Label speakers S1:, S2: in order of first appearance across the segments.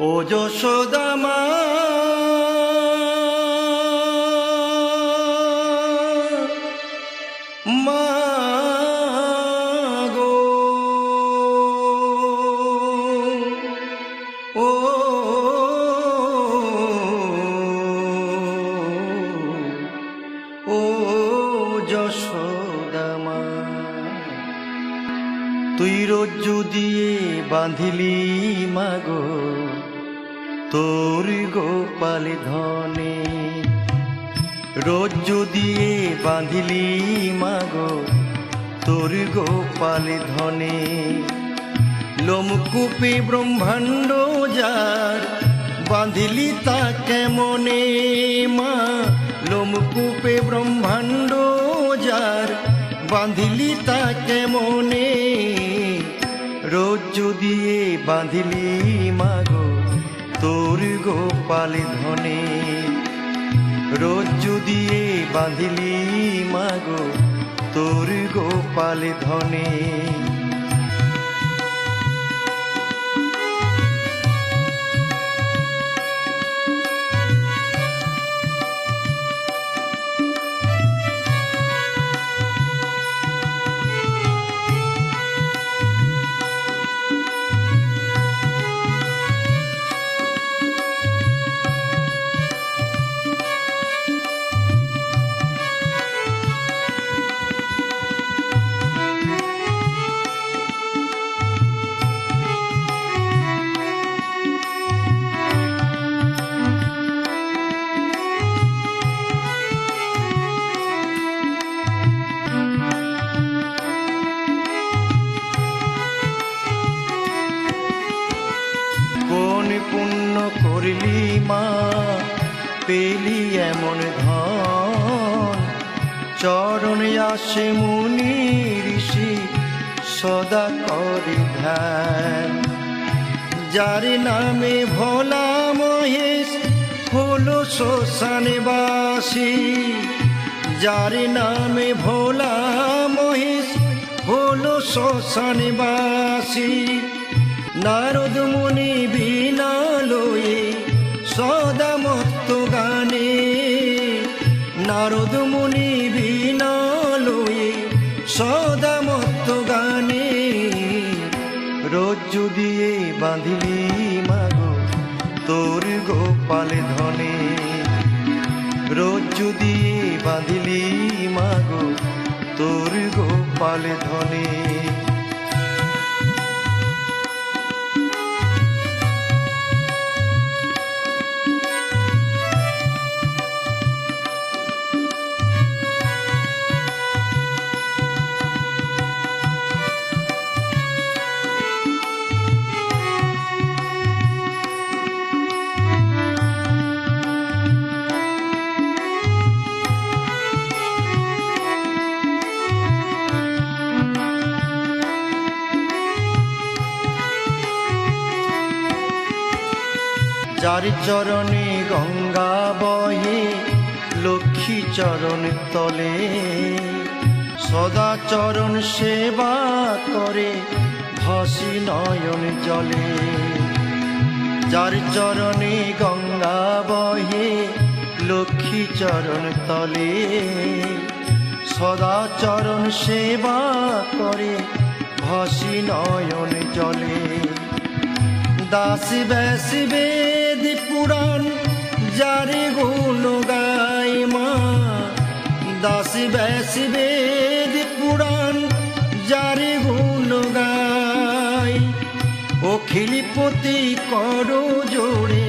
S1: ও যশোদামা মা গো। ও ও যশোদামা তুই রজ্জু দিয়ে বাঁধিলি গোপাল ধনে। রজ্জু দিয়ে বাঁধিলি মাগো, তোর গোপাল ধনে। লোমকূপে ব্রহ্মাণ্ড যার, বাঁধিলি তা কেমনে মা? লোমকূপে ব্রহ্মাণ্ড যার, বাঁধিলি তা কেমনে? রজ্জু দিয়ে বাঁধিলি মাগো তোর গোপালি ধনে। রজ্জু দিয়ে বাঁধিলি মাগো তোর গোপালি ধনে। পুণ্য করলি মা, পেলি এমন ধন। চরণে আসে মুনি ঋষি, সদা করে ধ্যান। যার নামে ভোলা মহেশ, হলো শ্মশানে বাসী। যার নামে ভোলা মহেশ, হলো শ্মশানে বাসী। নারদ মুনি বিনা সদা মত্ত গানে। নারদ মুনি বিনা সদা মত্ত গানে। রজ্জু দিয়ে বাঁধিলি মাগো তোর গোপাল ধনে। রজ্জু দিয়ে বাঁধিলি মাগো তোর গোপাল ধনে। যার চরণে গঙ্গা বহে, লক্ষ্মী চরণ তলে। সদা চরণ সেবা করে ভাসি নয়ন জলে। যার চরণে গঙ্গা বহে, লক্ষ্মী চরণ তলে। সদা চরণ সেবা করে ভাসি নয়ন জলে। দাসী ব্যাসী বেদ পুরাণ, যারে গুণ গাই মা। দাসী ব্যাসী বেদ পুরাণ, যারে গুণ গাই অখিলপতি করো জোড়ে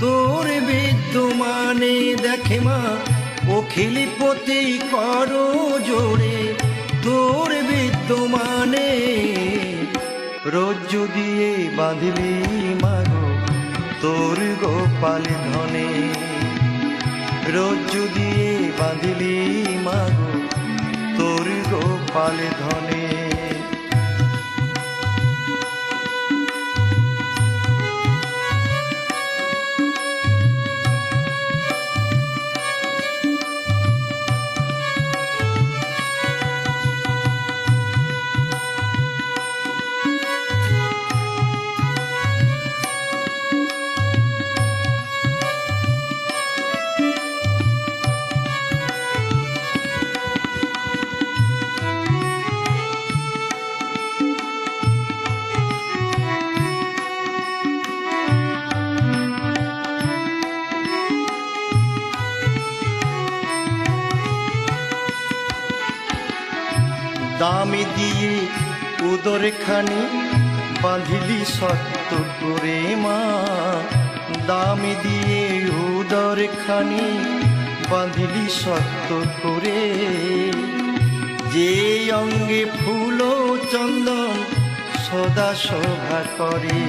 S1: তোর বিদ্যমানে দেখে মা। অখিলপতি করো জোড়ে তোর বিদ্যমানে রজ্জু দিয়ে বাঁধলি মাগো। তোর গোপাল ধনে। রজ্জু দিয়ে বাঁধলি মাগো তোর গোপাল ধনে। দামি দিয়ে উদর খানি বাঁধিলি সত্য করে মা। দামি দিয়ে উদর খানি বাঁধিলি সত্য করে। যে অঙ্গে ফুল চন্দন সদা শোভা করে।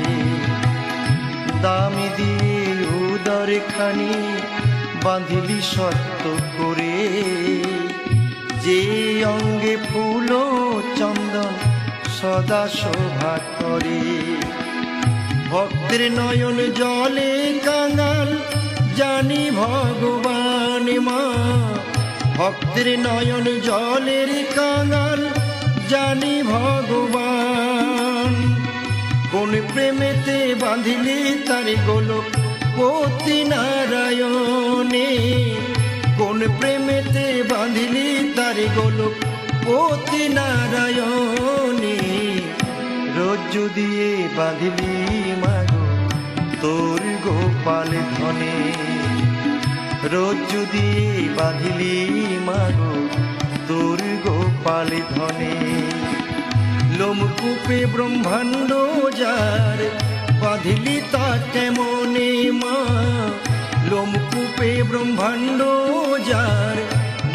S1: দামি দিয়ে উদর খানি বাঁধিলি সত্য করে। যে অঙ্গে ফুল চন্দন সদা শোভা করে। ভক্তের নয়ন জলে কাঙাল, জানি ভগবান মা। ভক্তের নয়ন জলের কাঙাল, জানি ভগবান। কোন প্রেমেতে বাঁধিলে তার গোলক পতি নারায়ণে। কোন প্রেমেতে বাঁধিলি তার গোলক? পতি নারায়ণে রজ্জ দিয়ে বাঁধিলি মাগো, তোর গোপাল ধনে। রজ্জ দিয়ে বাঁধিলি মাগো, তোর গোপাল ধনে। লোমকূপে ব্রহ্মাণ্ড যার, বাঁধিলি তা কেমনে মা। লোমকূপে ব্রহ্মাণ্ড যার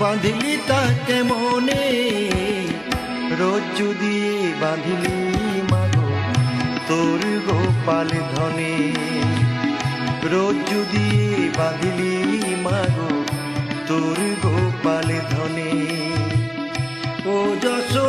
S1: বাঁধিলি তাকে মনে রজ্জু দিয়ে বাঁধিলি মাগো তোর গোপাল ধনে। রজ্জু দিয়ে বাঁধিলি মাগো তোর গোপাল ধনে। ও যশোদা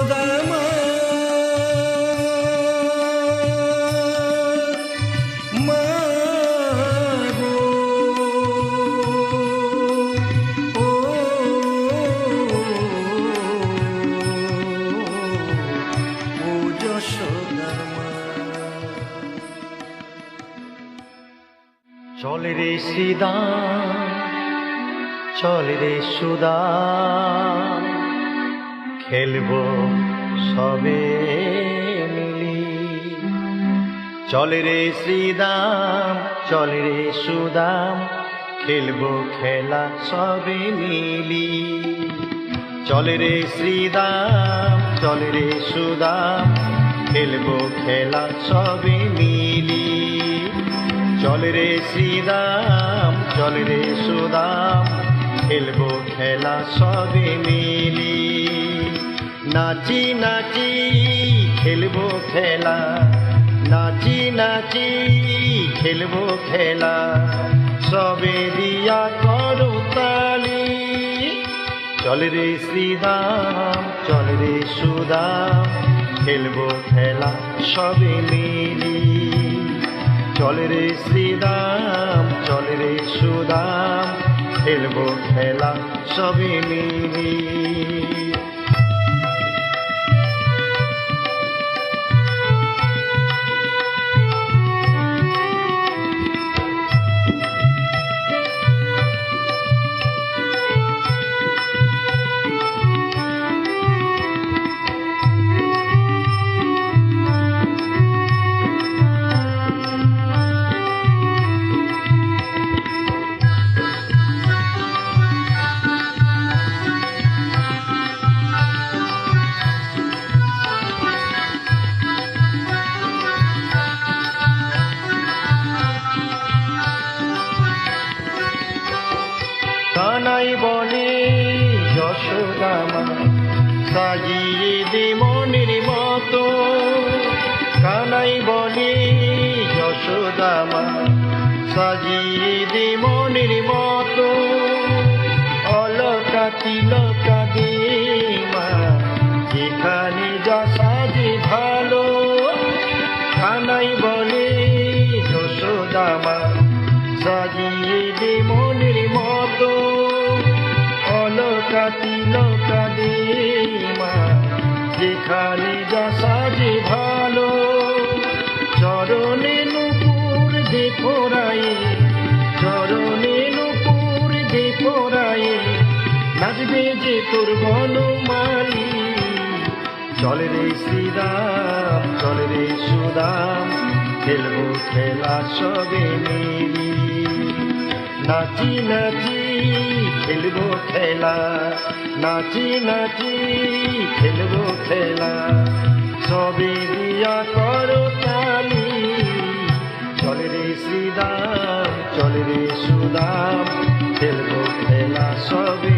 S1: চল রে সুদা। খেলব সবে মিলি। চলে রে শ্রীদাম, চলে রে সুদাম, খেলব খেলা সবে মিলি। চলে রে শ্রীদাম, চলে রে সুদাম, খেলব খেলা সবে মিলি। চল রে শ্রীদাম চল রে সুদাম, খেলব খেলা সবে মিলি। নাচি নাচি, খেলব খেলা, নাচি নাচি, খেলব খেলা, সবে দিয়া করো তালি। চল রে শ্রীদাম চল রে সুদাম, খেলব খেলা সবে মিলি। চল রে শ্রীদাম চলে রে সুদাম খেলব খেলা সবে মিলি তোর বনমালী। চলে রে শ্রীরাম চল রে সুদাম খেলব খেলা সবে মিলি। নাচি নাচি, খেলব খেলা, নাচি নাচি, খেলব খেলা। সবে দিয়া করো চলে রে শ্রীদাম চলে রে সুদাম খেলব খেলা সবে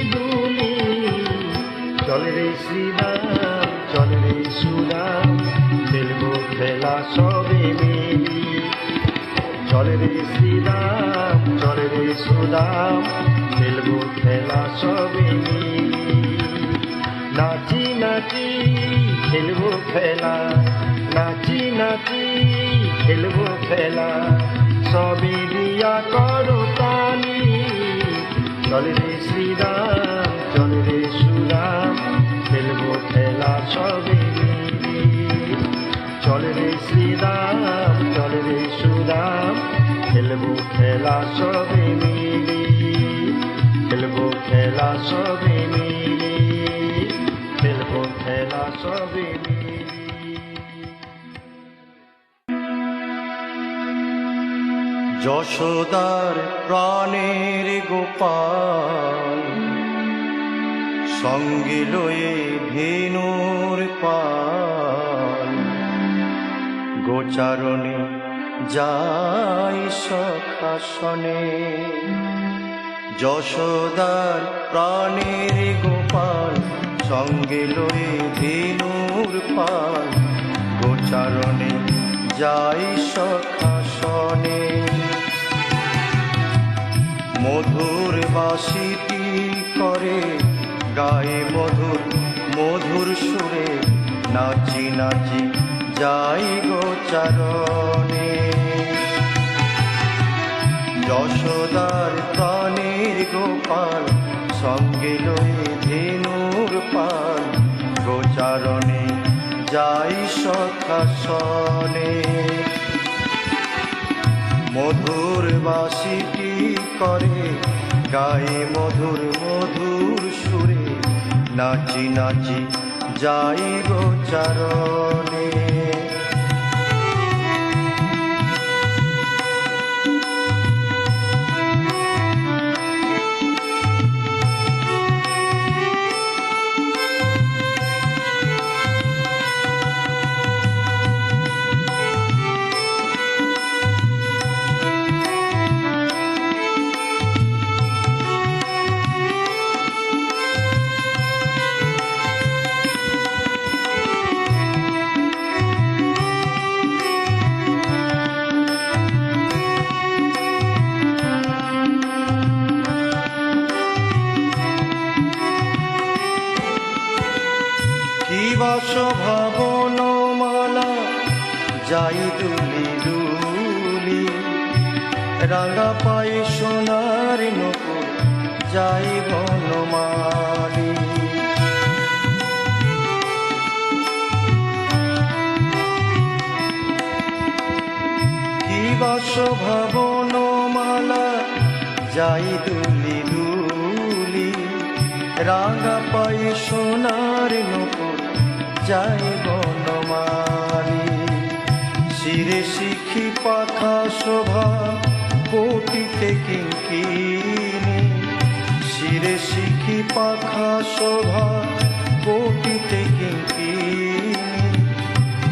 S1: শ্রীরাম চলে রে সুরাম খেলব খেলা সবে মিলি। চলে রে শ্রীরাম চলে রে সুদাম খেলব খেলা সবে মিলি। নাচি নাচি খেলব খেলা নাচি নাচি খেলব খেলা সবে দিয়া করো তালি। রে সুরাম খেলব খেলা সবে চলে রে শ্রীরাম, চলে রে সুরাম, খেলব খেলা সবে মিলি খেলব খেলা সবে মিলি খেলব খেলা সবে মিলি
S2: যশোদার প্রাণের গোপাল সঙ্গে লয়ে ভেনুর পাল। গোচারণে যাই সখাসনে, যশোদার প্রাণের গোপাল সঙ্গে লয়ে ভেনুর পাল। গোচারণে যাই সখাসনে, মধুর বাসিটি করে গায়ে মধুর মধুর সুরে নাচি নাচি যাই গো গোচারণে যশোদার প্রাণের গোপাল সঙ্গে লয়ে ধেনুর পাল গোচারণে যাই সখাসনে মধুর বাসিটি করে গায়ে মধুর মধুর সুরে নাচি নাচি যাই গোচারণে কি বাস ভাবন মালা, যাই দুলি দুলি। রাঙা পাই সোনার নকুর যাই বনমালি বাস ভাবন মালা, যাই দুলি দুলি। রাঙা পাই সোনার যাই বনমালী। শিরে শিখি পাখা শোভা কোটিতে কিঙ্কিনি। শিরে শিখি পাখা শোভা কোটিতে কিঙ্কিনি।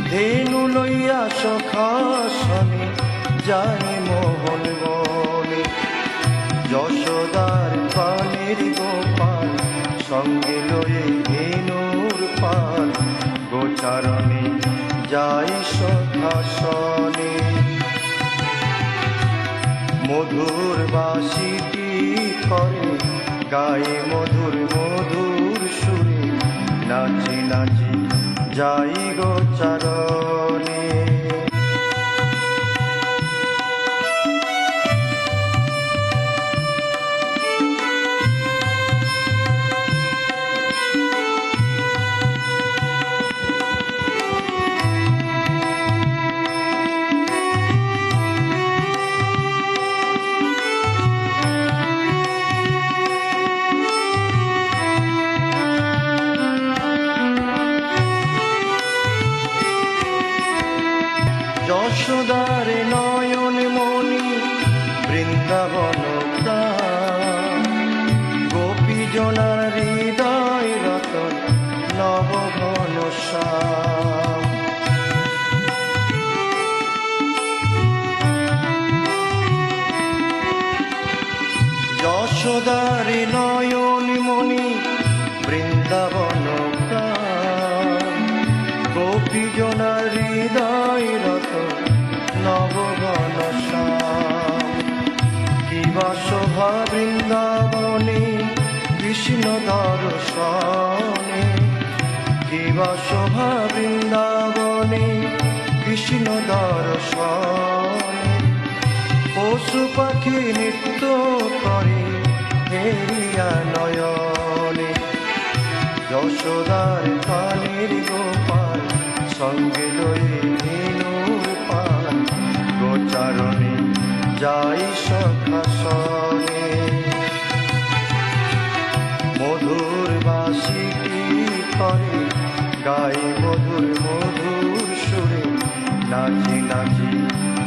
S2: ধেনু লইয়া সখাসনে যাই মোহন বনে। যশোদার পানের গোপাল সঙ্গে লয়ে গোচারণে যাই সভাসনে। মধুর বাসিটি করে? গায়ে মধুর মধুর সুরে নাচি নাচি যাই গো যশোদার দর্শনে কিবা শোভা বৃন্দাবনে, কৃষ্ণ দর্শনে। পশু পাখি নৃত্য করে হেরিয়া নয়নে। যশোদার কালের গোপাল সঙ্গে লয়ে ধেনুর গোচারণে যাই সখাসনে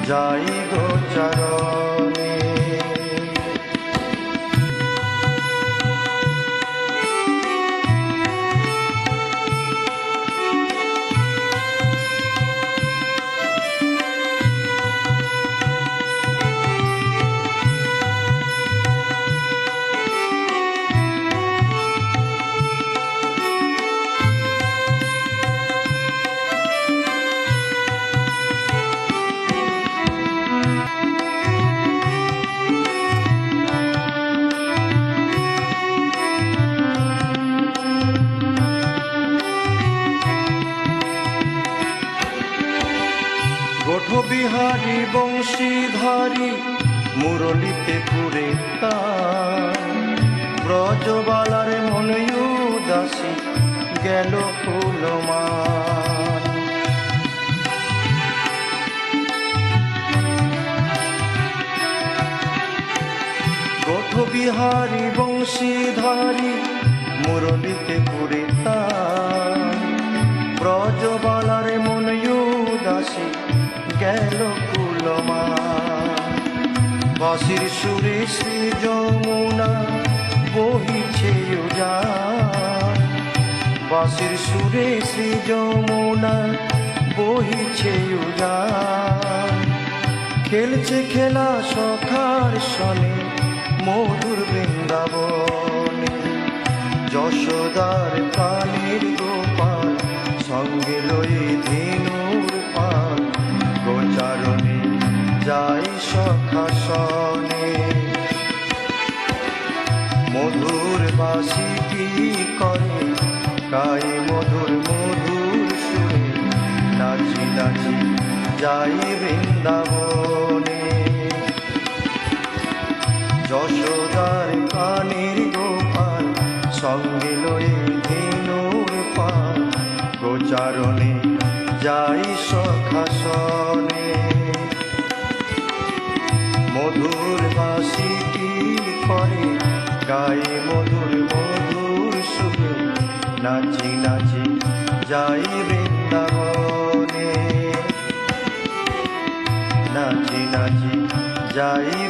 S2: যাই গোচারণে গোঠবিহারী বংশীধারী, মুরলিতে পুরে ব্রজবালার মনয়ু দাসী গেল ফুলমান গোঠবিহারী বংশীধারী, মুরলিতে পুরে ব্রজবালার মনয়ু দাসী গেল কুলমা বাসির সুরে শ্রী যমুনা বহিছে বাসির সুরে শ্রী যমুনা বহিছে খেলছে খেলা সখার সনে মধুর বৃন্দাবনে। যশোদার কানের গোপাল সঙ্গে লয়ে ধেনুর পাল। যাই সখাসনে। মধুর বাসিটি করে? গায়ে মধুর মধুর সুরে নাচি নাচি যাই বৃন্দাবনে। যশোদার কানের গোপাল সঙ্গে যাই বৃন্দাবনে নাচি নাচি যাই